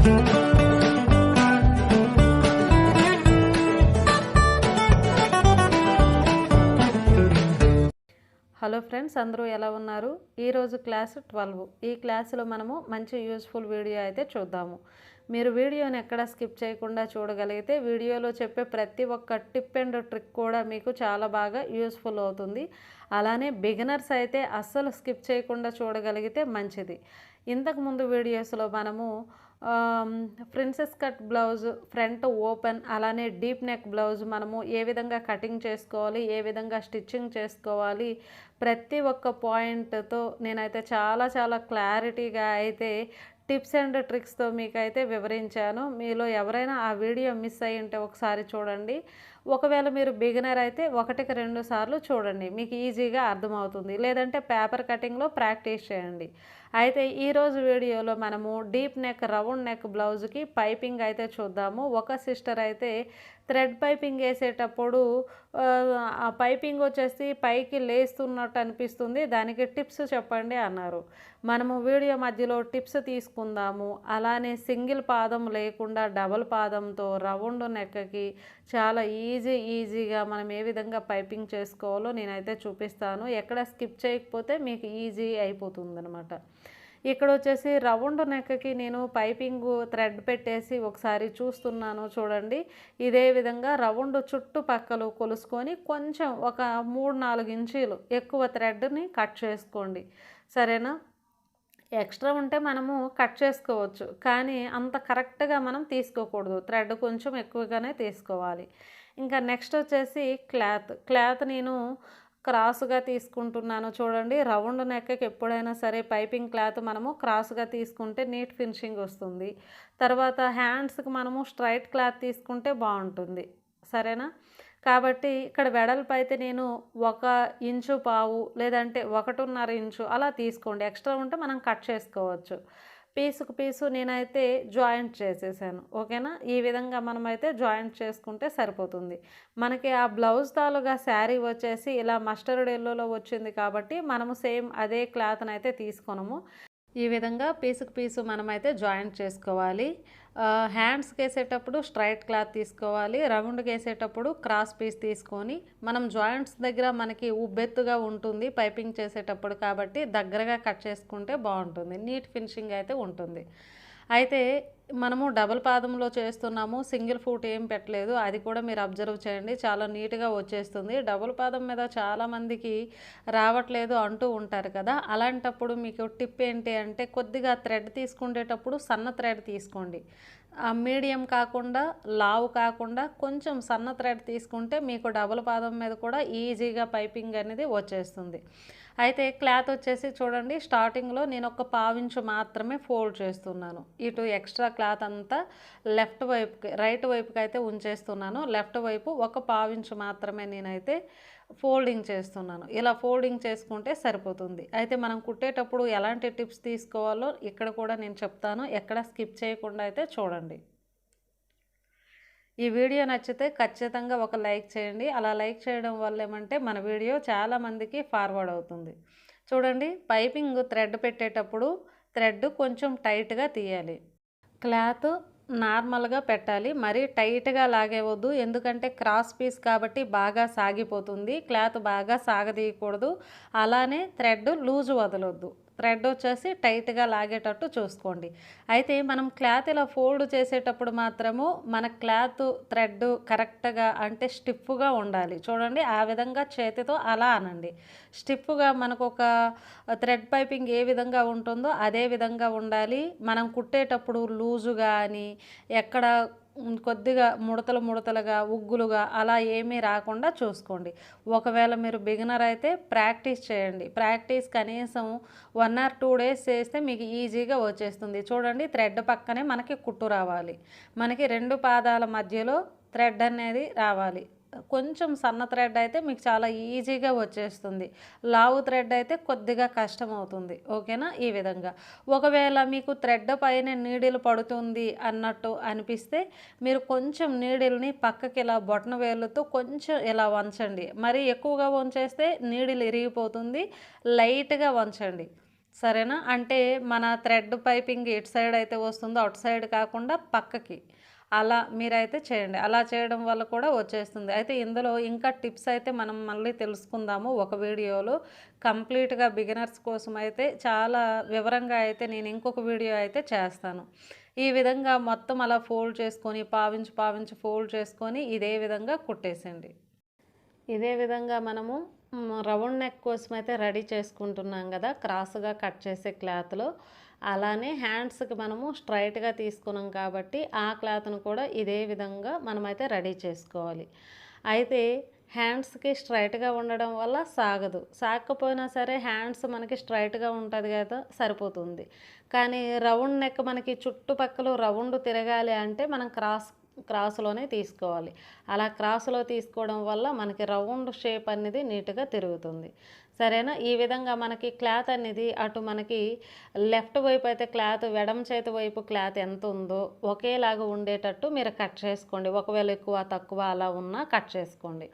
Hello friends అందరూ ఎలా ఉన్నారు? ఈరోజు క్లాస్ ట్వెల్వ్. ఈ క్లాసులో మనము మంచి యూస్ఫుల్ వీడియో అయితే చూద్దాము. మీరు వీడియోని ఎక్కడ స్కిప్ చేయకుండా చూడగలిగితే వీడియోలో చెప్పే ప్రతి ఒక్క టిప్ అండ్ ట్రిక్ కూడా మీకు చాలా బాగా యూస్ఫుల్ అవుతుంది. అలానే బిగినర్స్ అయితే అస్సలు స్కిప్ చేయకుండా చూడగలిగితే మంచిది. ఇంతకుముందు వీడియోస్లో మనము princess cut blouse front open అలానే డీప్ నెక్ బ్లౌజ్ మనము ఏ విధంగా కటింగ్ చేసుకోవాలి ఏ విధంగా స్టిచ్చింగ్ చేసుకోవాలి ప్రతి ఒక్క పాయింట్తో నేనైతే చాలా చాలా క్లారిటీగా అయితే టిప్స్ అండ్ ట్రిక్స్తో మీకైతే వివరించాను. మీలో ఎవరైనా ఆ వీడియో మిస్ అయ్యి ఉంటే ఒకసారి చూడండి. ఒకవేళ మీరు బిగినర్ అయితే ఒకటికి రెండు సార్లు చూడండి. మీకు ఈజీగా అర్థమవుతుంది. లేదంటే పేపర్ కటింగ్లో ప్రాక్టీస్ చేయండి. అయితే ఈరోజు వీడియోలో మనము డీప్ నెక్ రౌండ్ నెక్ బ్లౌజ్కి పైపింగ్ అయితే చూద్దాము. ఒక సిస్టర్ అయితే థ్రెడ్ పైపింగ్ వేసేటప్పుడు ఆ పైపింగ్ వచ్చేసి పైకి లేస్తున్నట్టు అనిపిస్తుంది. దానికి టిప్స్ చెప్పండి అన్నారు. మనము వీడియో మధ్యలో టిప్స్ తీసుకుందాము. అలానే సింగిల్ పాదం లేకుండా డబల్ పాదంతో రౌండ్ నెక్కకి చాలా ఈజీ ఈజీగా మనం ఏ విధంగా పైపింగ్ చేసుకోవాలో నేనైతే చూపిస్తాను. ఎక్కడ స్కిప్ చేయకపోతే మీకు ఈజీ అయిపోతుంది అనమాట ఇక్కడ వచ్చేసి రౌండ్ నెక్కకి నేను పైపింగ్ థ్రెడ్ పెట్టేసి ఒకసారి చూస్తున్నాను చూడండి. ఇదే విధంగా రౌండ్ చుట్టుపక్కలు కొలుసుకొని కొంచెం ఒక మూడు నాలుగు ఇంచీలు ఎక్కువ థ్రెడ్ని కట్ చేసుకోండి. సరేనా? ఎక్స్ట్రా ఉంటే మనము కట్ చేసుకోవచ్చు. కానీ అంత కరెక్ట్గా మనం తీసుకోకూడదు. థ్రెడ్ కొంచెం ఎక్కువగానే తీసుకోవాలి. ఇంకా నెక్స్ట్ వచ్చేసి క్లాత్. క్లాత్ నేను క్రాస్గా తీసుకుంటున్నాను. చూడండి రౌండ్ నెక్కకి ఎప్పుడైనా సరే పైపింగ్ క్లాత్ మనము క్రాస్గా తీసుకుంటే నీట్ ఫినిషింగ్ వస్తుంది. తర్వాత హ్యాండ్స్కి మనము స్ట్రైట్ క్లాత్ తీసుకుంటే బాగుంటుంది. సరేనా? కాబట్టి ఇక్కడ వెడల్పు అయితే నేను ఒక ఇంచు పావు లేదంటే ఒకటిన్నర ఇంచు అలా తీసుకోండి. ఎక్స్ట్రా ఉంటే మనం కట్ చేసుకోవచ్చు. పీసుకు పీసు నేనైతే జాయింట్ చేసేసాను. ఓకేనా? ఈ విధంగా మనమైతే జాయింట్ చేసుకుంటే సరిపోతుంది. మనకి ఆ బ్లౌజ్ తాలుగా శారీ వచ్చేసి ఇలా మస్టర్డ్ ఎల్లోలో వచ్చింది కాబట్టి మనము సేమ్ అదే క్లాత్ని అయితే తీసుకున్నాము ఈ విధంగా పీసుకు పీసు మనమైతే జాయింట్ చేసుకోవాలి. హ్యాండ్స్కి వేసేటప్పుడు స్ట్రైట్ క్లాత్ తీసుకోవాలి. రౌండ్కి వేసేటప్పుడు క్రాస్ పీస్ తీసుకొని మనం జాయింట్స్ దగ్గర మనకి ఉబ్బెత్తుగా ఉంటుంది పైపింగ్ చేసేటప్పుడు కాబట్టి దగ్గరగా కట్ చేసుకుంటే బాగుంటుంది. నీట్ ఫినిషింగ్ అయితే ఉంటుంది. అయితే మనము డబుల్ పాదంలో చేస్తున్నాము సింగిల్ ఫుట్ ఏం పెట్టలేదు. అది కూడా మీరు అబ్జర్వ్ చేయండి. చాలా నీట్గా వచ్చేస్తుంది. డబుల్ పాదం మీద చాలామందికి రావట్లేదు అంటూ ఉంటారు కదా. అలాంటప్పుడు మీకు టిప్ ఏంటి అంటే కొద్దిగా థ్రెడ్ తీసుకునేటప్పుడు సన్న థ్రెడ్ తీసుకోండి. మీడియం కాకుండా లావు కాకుండా కొంచెం సన్న థ్రెడ్ తీసుకుంటే మీకు డబుల్ పాదం మీద కూడా ఈజీగా పైపింగ్ అనేది వచ్చేస్తుంది. అయితే క్లాత్ వచ్చేసి చూడండి స్టార్టింగ్లో నేను ఒక పావించు మాత్రమే ఫోల్డ్ చేస్తున్నాను. ఇటు ఎక్స్ట్రా క్లాత్ అంతా లెఫ్ట్ వైపుకి రైట్ వైపుకి అయితే ఉంచేస్తున్నాను. లెఫ్ట్ వైపు ఒక పావించు మాత్రమే నేనైతే ఫోల్డింగ్ చేస్తున్నాను. ఇలా ఫోల్డింగ్ చేసుకుంటే సరిపోతుంది. అయితే మనం కుట్టేటప్పుడు ఎలాంటి టిప్స్ తీసుకోవాలో ఇక్కడ కూడా నేను చెప్తాను. ఎక్కడ స్కిప్ చేయకుండా అయితే చూడండి. ఈ వీడియో నచ్చితే ఖచ్చితంగా ఒక లైక్ చేయండి. అలా లైక్ చేయడం వల్ల ఏమంటే మన వీడియో చాలామందికి ఫార్వర్డ్ అవుతుంది. చూడండి పైపింగ్ థ్రెడ్ పెట్టేటప్పుడు థ్రెడ్ కొంచెం టైట్గా తీయాలి. క్లాత్ నార్మల్గా పెట్టాలి. మరీ టైట్గా లాగేవద్దు. ఎందుకంటే క్రాస్ పీస్ కాబట్టి బాగా సాగిపోతుంది. క్లాత్ బాగా సాగదీయకూడదు. అలానే థ్రెడ్ లూజ్ వదలొద్దు. థ్రెడ్ వచ్చేసి టైట్గా లాగేటట్టు చూసుకోండి. అయితే మనం క్లాత్ ఇలా ఫోల్డ్ చేసేటప్పుడు మాత్రము మన క్లాత్ థ్రెడ్ కరెక్ట్గా అంటే స్టిఫ్గా ఉండాలి. చూడండి ఆ విధంగా చేతితో అలా అనండి. స్టిఫ్గా మనకు ఒక థ్రెడ్ పైపింగ్ ఏ విధంగా ఉంటుందో అదే విధంగా ఉండాలి. మనం కుట్టేటప్పుడు లూజు కానీ ఎక్కడ కొద్దిగా ముడతలు ముడతలుగా ఉగ్గులుగా అలా ఏమీ రాకుండా చూసుకోండి. ఒకవేళ మీరు బిగినర్ అయితే ప్రాక్టీస్ చేయండి. ప్రాక్టీస్ కనీసం వన్ ఆర్ టూ డేస్ చేస్తే మీకు ఈజీగా వచ్చేస్తుంది. చూడండి థ్రెడ్ పక్కనే మనకి కుట్టు రావాలి. మనకి రెండు పాదాల మధ్యలో థ్రెడ్ అనేది రావాలి. కొంచెం సన్న థ్రెడ్ అయితే మీకు చాలా ఈజీగా వచ్చేస్తుంది. లావు థ్రెడ్ అయితే కొద్దిగా కష్టం అవుతుంది ఓకేనా? ఈ విధంగా. ఒకవేళ మీకు థ్రెడ్ పైన నీడిల్ పడుతుంది అన్నట్టు అనిపిస్తే మీరు కొంచెం నీడిల్ని పక్కకి ఇలా బొటన వేలుతో కొంచెం ఇలా వంచండి. మరి ఎక్కువగా వంచేస్తే నీడిల్ ఇరిగిపోతుంది. లైట్గా వంచండి. సరేనా? అంటే మన థ్రెడ్ పైపింగ్ ఇటు సైడ్ అయితే వస్తుందో అటు సైడ్ కాకుండా పక్కకి. అలా మీరైతే చేయండి. అలా చేయడం వల్ల కూడా వచ్చేస్తుంది. అయితే ఇందులో ఇంకా టిప్స్ అయితే మనం మళ్ళీ తెలుసుకుందాము ఒక వీడియోలో. కంప్లీట్గా బిగినర్స్ కోసం అయితే చాలా వివరంగా అయితే నేను ఇంకొక వీడియో అయితే చేస్తాను. ఈ విధంగా మొత్తం అలా ఫోల్డ్ చేసుకొని పావించి పావించి ఫోల్డ్ చేసుకొని ఇదే విధంగా కుట్టేసండి. ఇదే విధంగా మనము రౌండ్ నెక్ కోసం అయితే రెడీ చేసుకుంటున్నాం కదా క్రాస్గా కట్ చేసే క్లాత్లో. అలానే హ్యాండ్స్కి మనము స్ట్రైట్గా తీసుకున్నాం కాబట్టి ఆ క్లాత్ను కూడా ఇదే విధంగా మనమైతే రెడీ చేసుకోవాలి. అయితే హ్యాండ్స్కి స్ట్రైట్గా ఉండడం వల్ల సాగదు. సాగకపోయినా సరే హ్యాండ్స్ మనకి స్ట్రైట్గా ఉంటుంది కదా సరిపోతుంది. కానీ రౌండ్ నెక్ మనకి చుట్టుపక్కల రౌండ్ తిరగాలి అంటే మనం క్రాస్ క్రాస్లోనే తీసుకోవాలి. అలా క్రాస్లో తీసుకోవడం వల్ల మనకి రౌండ్ షేప్ అనేది నీట్గా తిరుగుతుంది. సరేనా? ఈ విధంగా మనకి క్లాత్ అనేది అటు మనకి లెఫ్ట్ వైపు అయితే క్లాత్ ఎడమ చేతి వైపు క్లాత్ ఎంత ఉందో ఒకేలాగా ఉండేటట్టు మీరు కట్ చేసుకోండి. ఒకవేళ ఎక్కువ తక్కువ అలా ఉన్నా కట్ చేసుకోండి.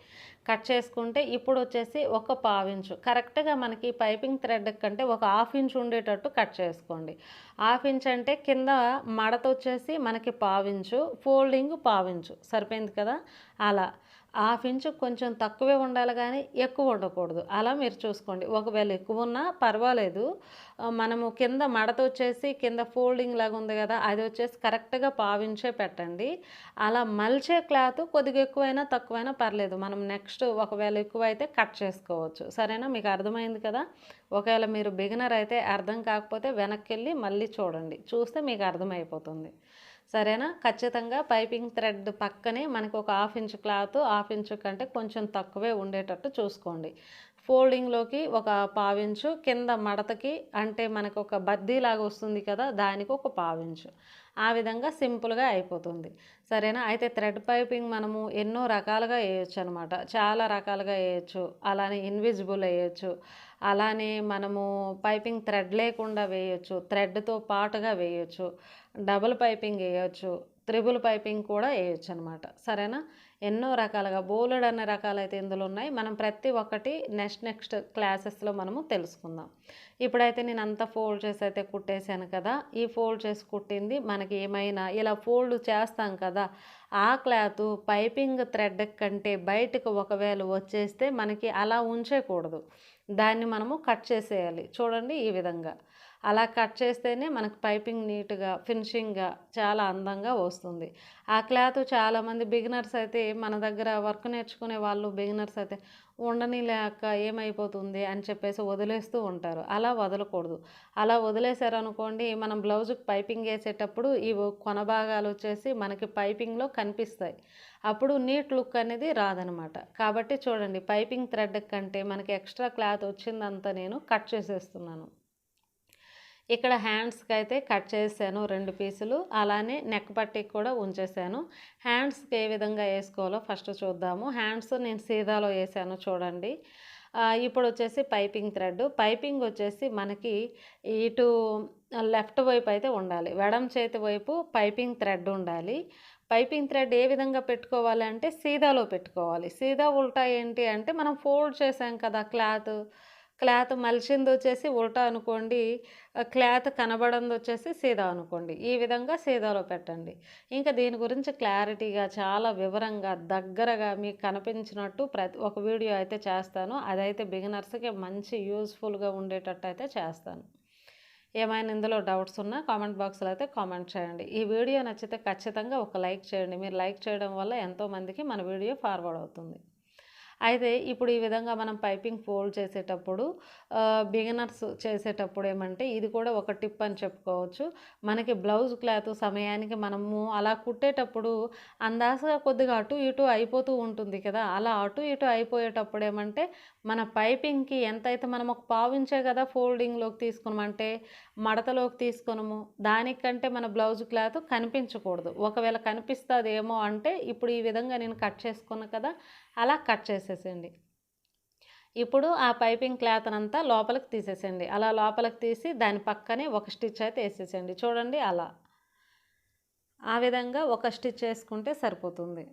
కట్ చేసుకుంటే ఇప్పుడు వచ్చేసి ఒక పావించు కరెక్ట్గా మనకి పైపింగ్ థ్రెడ్ కంటే ఒక హాఫ్ ఇంచ్ ఉండేటట్టు కట్ చేసుకోండి. హాఫ్ ఇంచ్ అంటే కింద మడత వచ్చేసి మనకి పావించు ఫోల్డింగ్ పావించు సరిపోయింది కదా? అలా. హాఫ్ ఇంచు కొంచెం తక్కువే ఉండాలి కానీ ఎక్కువ ఉండకూడదు. అలా మీరు చూసుకోండి. ఒకవేళ ఎక్కువ ఉన్నా పర్వాలేదు. మనము కింద మడత వచ్చేసి కింద ఫోల్డింగ్ లాగా ఉంది కదా అది వచ్చేసి కరెక్ట్గా పావించే పెట్టండి. అలా మల్చే క్లాత్ కొద్దిగా ఎక్కువైనా తక్కువైనా పర్లేదు. మనం నెక్స్ట్ నెక్స్ట్ ఒకవేళ ఎక్కువ అయితే కట్ చేసుకోవచ్చు. సరేనా? మీకు అర్థమైంది కదా? ఒకవేళ మీరు బిగినర్ అయితే అర్థం కాకపోతే వెనక్కి వెళ్ళి మళ్ళీ చూడండి. చూస్తే మీకు అర్థమైపోతుంది. సరేనా? ఖచ్చితంగా పైపింగ్ థ్రెడ్ పక్కనే మనకు ఒక half inch cloth half inch కంటే కొంచెం తక్కువే ఉండేటట్టు చూసుకోండి. ఫోల్డింగ్లోకి ఒక పావించు కింద మడతకి అంటే మనకు ఒక బద్దీలాగా వస్తుంది కదా దానికి ఒక పావించు ఆ విధంగా సింపుల్గా అయిపోతుంది. సరేనా? అయితే థ్రెడ్ పైపింగ్ మనము ఎన్నో రకాలుగా వేయచ్చు అనమాట చాలా రకాలుగా వేయచ్చు. అలానే ఇన్విజిబుల్ వేయచ్చు. అలానే మనము పైపింగ్ థ్రెడ్ లేకుండా వేయచ్చు. థ్రెడ్తో పాటుగా వేయచ్చు. డబుల్ పైపింగ్ వేయచ్చు. త్రిబుల్ పైపింగ్ కూడా వేయచ్చు అనమాట సరేనా? ఎన్నో రకాలుగా బోలెడ్ అనే రకాలు అయితే ఇందులో ఉన్నాయి మనం ప్రతి ఒక్కటి నెక్స్ట్ నెక్స్ట్ క్లాసెస్లో మనము తెలుసుకుందాం. ఇప్పుడైతే నేను అంతా ఫోల్డ్ చేసి అయితే కుట్టేశాను కదా ఈ ఫోల్డ్ చేసి కుట్టింది మనకి ఏమైనా ఇలా ఫోల్డ్ చేస్తాం కదా ఆ క్లాత్ పైపింగ్ థ్రెడ్ కంటే బయటకు ఒకవేళ వచ్చేస్తే మనకి అలా ఉంచేకూడదు. దాన్ని మనము కట్ చేసేయాలి. చూడండి ఈ విధంగా. అలా కట్ చేస్తేనే మనకు పైపింగ్ నీట్గా ఫినిషింగ్గా చాలా అందంగా వస్తుంది. ఆ క్లాత్ చాలామంది బిగినర్స్ అయితే మన దగ్గర వర్క్ నేర్చుకునే వాళ్ళు బిగినర్స్ అయితే ఉండని లేక ఏమైపోతుంది అని చెప్పేసి వదిలేస్తూ ఉంటారు. అలా వదలకూడదు. అలా వదిలేశారనుకోండి మనం బ్లౌజ్కి పైపింగ్ వేసేటప్పుడు ఈ కొన భాగాలు వచ్చేసి మనకి పైపింగ్లో కనిపిస్తాయి. అప్పుడు నీట్ లుక్ అనేది రాదనమాట. కాబట్టి చూడండి పైపింగ్ థ్రెడ్ కంటే మనకి ఎక్స్ట్రా క్లాత్ వచ్చిందంతా నేను కట్ చేసేస్తున్నాను. ఇక్కడ హ్యాండ్స్కి అయితే కట్ చేశాను రెండు పీసులు అలానే నెక్ పట్టికి కూడా ఉంచేసాను. హ్యాండ్స్కి ఏ విధంగా వేసుకోవాలో ఫస్ట్ చూద్దాము. హ్యాండ్స్ నేను సీదాలో వేసాను చూడండి. ఇప్పుడు వచ్చేసి పైపింగ్ థ్రెడ్. పైపింగ్ వచ్చేసి మనకి ఇటు లెఫ్ట్ వైపు అయితే ఉండాలి. వెడం చేతి వైపు పైపింగ్ థ్రెడ్ ఉండాలి. పైపింగ్ థ్రెడ్ ఏ విధంగా పెట్టుకోవాలి అంటే సీదాలో పెట్టుకోవాలి. సీదా ఉల్టా ఏంటి అంటే మనం ఫోల్డ్ చేసాం కదా క్లాత్ క్లాత్ మలిచింది వచ్చేసి ఉల్టా అనుకోండి క్లాత్ కనబడంది వచ్చేసి సీదా అనుకోండి. ఈ విధంగా సీదాలో పెట్టండి. ఇంకా దీని గురించి క్లారిటీగా చాలా వివరంగా దగ్గరగా మీకు కనిపించినట్టు ప్రతి ఒక వీడియో అయితే చేస్తాను. అదైతే బిగినర్స్కి మంచి యూస్ఫుల్గా ఉండేటట్టు అయితే చేస్తాను. ఏమైనా ఇందులో డౌట్స్ ఉన్నా కామెంట్ బాక్స్లో అయితే కామెంట్ చేయండి. ఈ వీడియో నచ్చితే ఖచ్చితంగా ఒక లైక్ చేయండి. మీరు లైక్ చేయడం వల్ల ఎంతోమందికి మన వీడియో ఫార్వర్డ్ అవుతుంది. అయితే ఇప్పుడు ఈ విధంగా మనం పైపింగ్ ఫోల్డ్ చేసేటప్పుడు బిగినర్స్ చేసేటప్పుడు ఏమంటే ఇది కూడా ఒక టిప్ అని చెప్పుకోవచ్చు. మనకి బ్లౌజ్ క్లాత్ సమయానికి మనము అలా కుట్టేటప్పుడు అందాసగా కొద్దిగా అటు ఇటు అయిపోతూ ఉంటుంది కదా. అలా అటు ఇటు అయిపోయేటప్పుడు ఏమంటే మన పైపింగ్కి ఎంతైతే మనం ఒక పావించే కదా ఫోల్డింగ్లోకి తీసుకున్నామంటే మడతలోకి తీసుకున్నాము దానికంటే మన బ్లౌజ్ క్లాత్ కనిపించకూడదు. ఒకవేళ కనిపిస్తుంది ఏమో అంటే ఇప్పుడు ఈ విధంగా నేను కట్ చేసుకున్నా కదా అలా కట్ చేసేసేయండి. ఇప్పుడు ఆ పైపింగ్ క్లాత్ అంతా లోపలికి తీసేసేయండి. అలా లోపలికి తీసి దాని పక్కనే ఒక స్టిచ్ అయితే వేసేసేయండి. చూడండి అలా. ఆ విధంగా ఒక స్టిచ్ వేసుకుంటే సరిపోతుంది.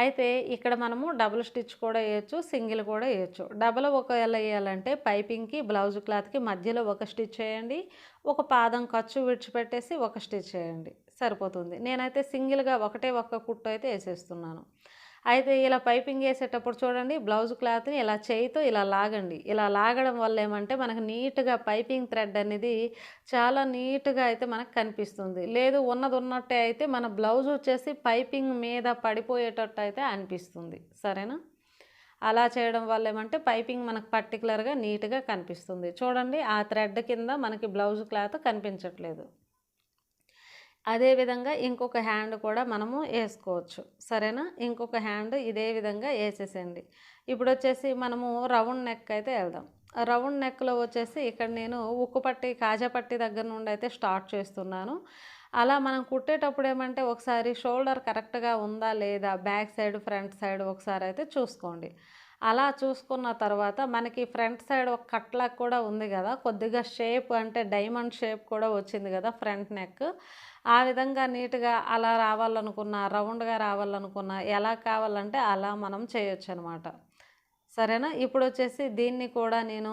అయితే ఇక్కడ మనము డబుల్ స్టిచ్ కూడా వేయచ్చు సింగిల్ కూడా వేయచ్చు. డబుల్ ఒకవేళ వేయాలంటే పైపింగ్కి బ్లౌజ్ క్లాత్కి మధ్యలో ఒక స్టిచ్ వేయండి. ఒక పాదం ఖర్చు విడిచిపెట్టేసి ఒక స్టిచ్ వేయండి. సరిపోతుంది. నేనైతే సింగిల్గా ఒకటే ఒక్క కుట్టు అయితే వేసేస్తున్నాను. అయితే ఇలా పైపింగ్ వేసేటప్పుడు చూడండి బ్లౌజ్ క్లాత్ని ఇలా చేయితో ఇలా లాగండి. ఇలా లాగడం వల్ల ఏమంటే మనకు నీట్గా పైపింగ్ థ్రెడ్ అనేది చాలా నీట్గా అయితే మనకు కనిపిస్తుంది. లేదు ఉన్నది ఉన్నట్టే అయితే మన బ్లౌజ్ వచ్చేసి పైపింగ్ మీద పడిపోయేటట్టు అయితే అనిపిస్తుంది. సరేనా? అలా చేయడం వల్ల ఏమంటే పైపింగ్ మనకు పర్టికులర్గా నీట్గా కనిపిస్తుంది. చూడండి ఆ థ్రెడ్ కింద మనకి బ్లౌజ్ క్లాత్ కనిపించట్లేదు. అదేవిధంగా ఇంకొక హ్యాండ్ కూడా మనము వేసుకోవచ్చు. సరేనా? ఇంకొక హ్యాండ్ ఇదే విధంగా వేసేసేయండి. ఇప్పుడు వచ్చేసి మనము రౌండ్ నెక్ అయితే వెళ్దాం. రౌండ్ నెక్లో వచ్చేసి ఇక్కడ నేను ఉక్కు పట్టి కాజాపట్టి దగ్గర నుండి అయితే స్టార్ట్ చేస్తున్నాను. అలా మనం కుట్టేటప్పుడు ఏమంటే ఒకసారి షోల్డర్ కరెక్ట్గా ఉందా లేదా బ్యాక్ సైడ్ ఫ్రంట్ సైడ్ ఒకసారి అయితే చూసుకోండి. అలా చూసుకున్న తర్వాత మనకి ఫ్రంట్ సైడ్ ఒక కట్లాక్ కూడా ఉంది కదా కొద్దిగా షేప్ అంటే డైమండ్ షేప్ కూడా వచ్చింది కదా ఫ్రంట్ నెక్. ఆ విధంగా నీట్గా అలా రావాలనుకున్నా రౌండ్గా రావాలనుకున్నా ఎలా కావాలంటే అలా మనం చేయొచ్చు అనమాట సరేనా? ఇప్పుడు వచ్చేసి దీన్ని కూడా నేను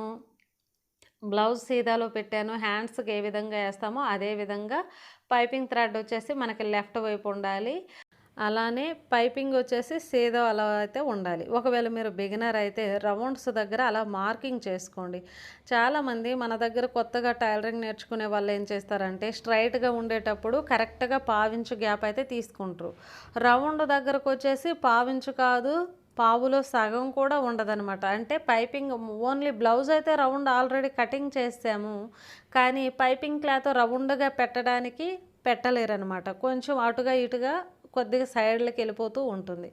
బ్లౌజ్ సీదాలో పెట్టాను. హ్యాండ్స్కి ఏ విధంగా వేస్తామో అదే విధంగా పైపింగ్ థ్రెడ్ వచ్చేసి మనకి లెఫ్ట్ వైపు ఉండాలి. అలానే పైపింగ్ వచ్చేసి సేదో అలా అయితే ఉండాలి. ఒకవేళ మీరు బిగినర్ అయితే రౌండ్స్ దగ్గర అలా మార్కింగ్ చేసుకోండి. చాలామంది మన దగ్గర కొత్తగా టైలరింగ్ నేర్చుకునే వాళ్ళు ఏం చేస్తారంటే స్ట్రైట్గా ఉండేటప్పుడు కరెక్ట్గా పావించు గ్యాప్ అయితే తీసుకుంటారు. రౌండ్ దగ్గరకు వచ్చేసి పావించు కాదు పావులో సగం కూడా ఉండదనమాట అంటే పైపింగ్ ఓన్లీ బ్లౌజ్ అయితే రౌండ్ ఆల్రెడీ కటింగ్ చేసాము. కానీ పైపింగ్ క్లాత్ రౌండ్గా పెట్టడానికి పెట్టలేరనమాట కొంచెం అటుగా ఇటుగా కొద్దిగా సైడ్లకి వెళ్ళిపోతూ ఉంటుంది.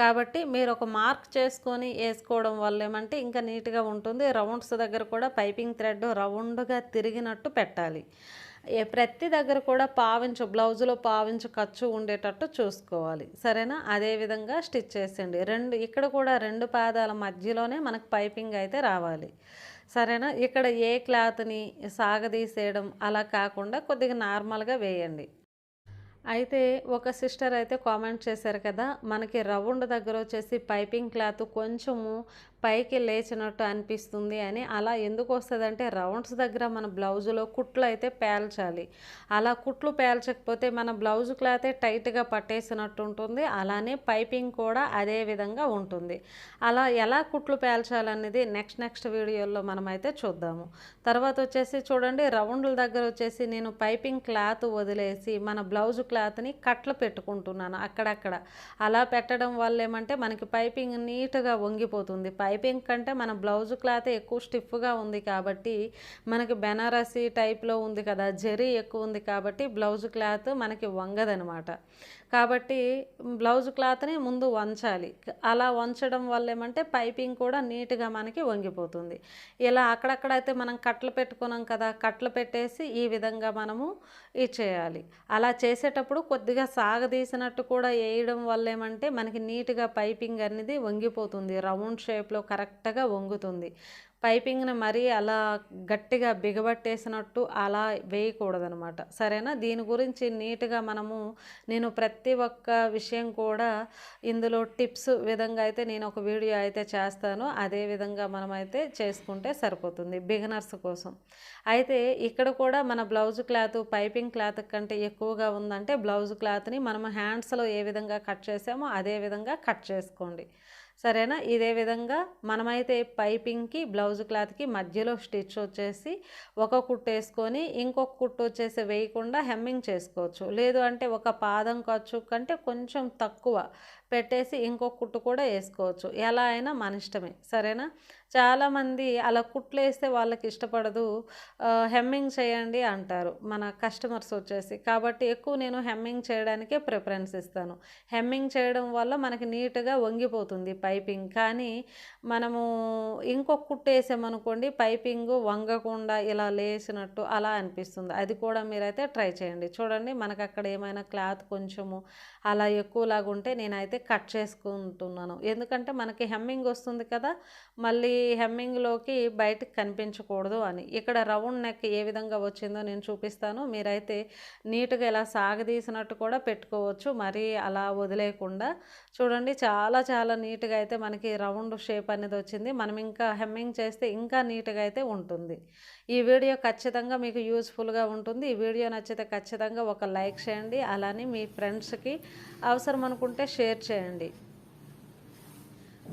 కాబట్టి మీరు ఒక మార్క్ చేసుకొని వేసుకోవడం వల్ల ఏమంటే ఇంకా నీట్గా ఉంటుంది. రౌండ్స్ దగ్గర కూడా పైపింగ్ థ్రెడ్ రౌండ్గా తిరిగినట్టు పెట్టాలి. ప్రతి దగ్గర కూడా పావించు బ్లౌజులో పావించు ఖర్చు ఉండేటట్టు చూసుకోవాలి. సరేనా? అదేవిధంగా స్టిచ్ చేసేయండి. రెండు ఇక్కడ కూడా రెండు పాదాల మధ్యలోనే మనకు పైపింగ్ అయితే రావాలి. సరేనా? ఇక్కడ ఏ క్లాత్ని సాగదీసేయడం అలా కాకుండా కొద్దిగా నార్మల్గా వేయండి. అయితే ఒక సిస్టర్ అయితే కామెంట్ చేశారు కదా మనకి రౌండ్ దగ్గర వచ్చేసి పైపింగ్ క్లాత్ కొంచెము పైకి లేచినట్టు అనిపిస్తుంది అని అలా ఎందుకు వస్తుంది అంటే రౌండ్స్ దగ్గర మన బ్లౌజులో కుట్లు అయితే పేల్చాలి. అలా కుట్లు పేల్చకపోతే మన బ్లౌజ్ క్లాతే టైట్గా పట్టేసినట్టు ఉంటుంది. అలానే పైపింగ్ కూడా అదే విధంగా ఉంటుంది. అలా ఎలా కుట్లు పేల్చాలనేది నెక్స్ట్ నెక్స్ట్ వీడియోలో మనం అయితే చూద్దాము. తర్వాత వచ్చేసి చూడండి రౌండ్ల దగ్గర వచ్చేసి నేను పైపింగ్ క్లాత్ వదిలేసి మన బ్లౌజ్ క్లాత్ని కట్లు పెట్టుకుంటున్నాను అక్కడక్కడ. అలా పెట్టడం వల్ల ఏమంటే మనకి పైపింగ్ నీట్గా వంగిపోతుంది. పై పైపింగ్ కంటే మన బ్లౌజ్ క్లాత్ ఎక్కువ స్టిఫ్గా ఉంది కాబట్టి మనకి బెనారసీ టైప్లో ఉంది కదా జరీ ఎక్కువ ఉంది కాబట్టి బ్లౌజ్ క్లాత్ మనకి వంగదనమాట. కాబట్టి బ్లౌజ్ క్లాత్ని ముందు వంచాలి. అలా వంచడం వల్ల ఏమంటే పైపింగ్ కూడా నీట్గా మనకి వంగిపోతుంది. ఇలా అక్కడక్కడైతే మనం కట్లు పెట్టుకున్నాం కదా కట్లు పెట్టేసి ఈ విధంగా మనము చేయాలి. అలా చేసేటప్పుడు కొద్దిగా సాగదీసినట్టు కూడా వేయడం వల్ల ఏమంటే మనకి నీట్గా పైపింగ్ అనేది వంగిపోతుంది. రౌండ్ షేప్లో కరెక్ట్గా వంగుతుంది. పైపింగ్ని మరీ అలా గట్టిగా బిగబట్టేసినట్టు అలా వేయకూడదనమాట. సరేనా? దీని గురించి నీట్గా మనము నేను ప్రతి ఒక్క విషయం కూడా ఇందులో టిప్స్ విధంగా అయితే నేను ఒక వీడియో అయితే చేస్తాను. అదే విధంగా మనమైతే చేసుకుంటే సరిపోతుంది బిగినర్స్ కోసం. అయితే ఇక్కడ కూడా మన బ్లౌజ్ క్లాత్ పైపింగ్ క్లాత్ కంటే ఎక్కువగా ఉందంటే బ్లౌజ్ క్లాత్ని మనం హ్యాండ్స్లో ఏ విధంగా కట్ చేసామో అదే విధంగా కట్ చేసుకోండి. సరేనా? ఇదే విధంగా మనమైతే పైపింగ్కి బ్లౌజ్ క్లాత్కి మధ్యలో స్టిచ్ వచ్చేసి ఒక కుట్టు వేసుకొని ఇంకొక కుట్టు వచ్చేసి వేయకుండా హెమ్మింగ్ చేసుకోవచ్చు. లేదు అంటే ఒక పాదం ఖర్చు కంటే కొంచెం తక్కువ పెట్టేసి ఇంకొక కుట్టు కూడా వేసుకోవచ్చు. ఎలా అయినా మన ఇష్టమే. సరేనా? చాలామంది అలా కుట్లు వేస్తే వాళ్ళకి ఇష్టపడదు. హెమ్మింగ్ చేయండి అంటారు. మన కస్టమర్స్ వచ్చేసి. కాబట్టి ఎక్కువ నేను హెమ్మింగ్ చేయడానికే ప్రిఫరెన్స్ ఇస్తాను. హెమ్మింగ్ చేయడం వల్ల మనకి నీట్గా వంగిపోతుంది పైపింగ్. కానీ మనము ఇంకొక కుట్టు వేసామనుకోండి పైపింగ్ వంగకుండా ఇలా లేచినట్టు అలా అనిపిస్తుంది. అది కూడా మీరైతే ట్రై చేయండి. చూడండి మనకు అక్కడ ఏమైనా క్లాత్ కొంచెము అలా ఎక్కువలాగా ఉంటే నేనైతే కట్ చేసుకుంటున్నాను. ఎందుకంటే మనకి హెమ్మింగ్ వస్తుంది కదా మళ్ళీ హెమ్మింగ్లోకి బయటకు కనిపించకూడదు అని. ఇక్కడ రౌండ్ నెక్ ఏ విధంగా వచ్చిందో నేను చూపిస్తాను. మీరైతే నీట్గా ఇలా సాగదీసినట్టు కూడా పెట్టుకోవచ్చు. మరీ అలా వదిలేయకుండా. చూడండి చాలా చాలా నీట్గా అయితే మనకి రౌండ్ షేప్ అనేది వచ్చింది. మనం ఇంకా హెమ్మింగ్ చేస్తే ఇంకా నీట్గా అయితే ఉంటుంది. ఈ వీడియో ఖచ్చితంగా మీకు యూస్ఫుల్గా ఉంటుంది. ఈ వీడియో నచ్చితే ఖచ్చితంగా ఒక లైక్ చేయండి. అలానే మీ ఫ్రెండ్స్కి అవసరం అనుకుంటే షేర్ చేయండి.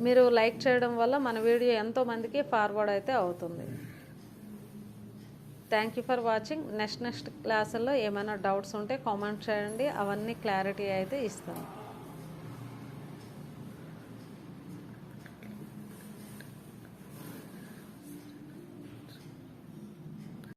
మీరు లైక్ చేయడం వల్ల మన వీడియో ఎంతోమందికి ఫార్వర్డ్ అయితే అవుతుంది. Thank you for watching next next క్లాసుల్లో ఏమైనా డౌట్స్ ఉంటే కామెంట్ చేయండి. అవన్నీ క్లారిటీ అయితే ఇస్తాను.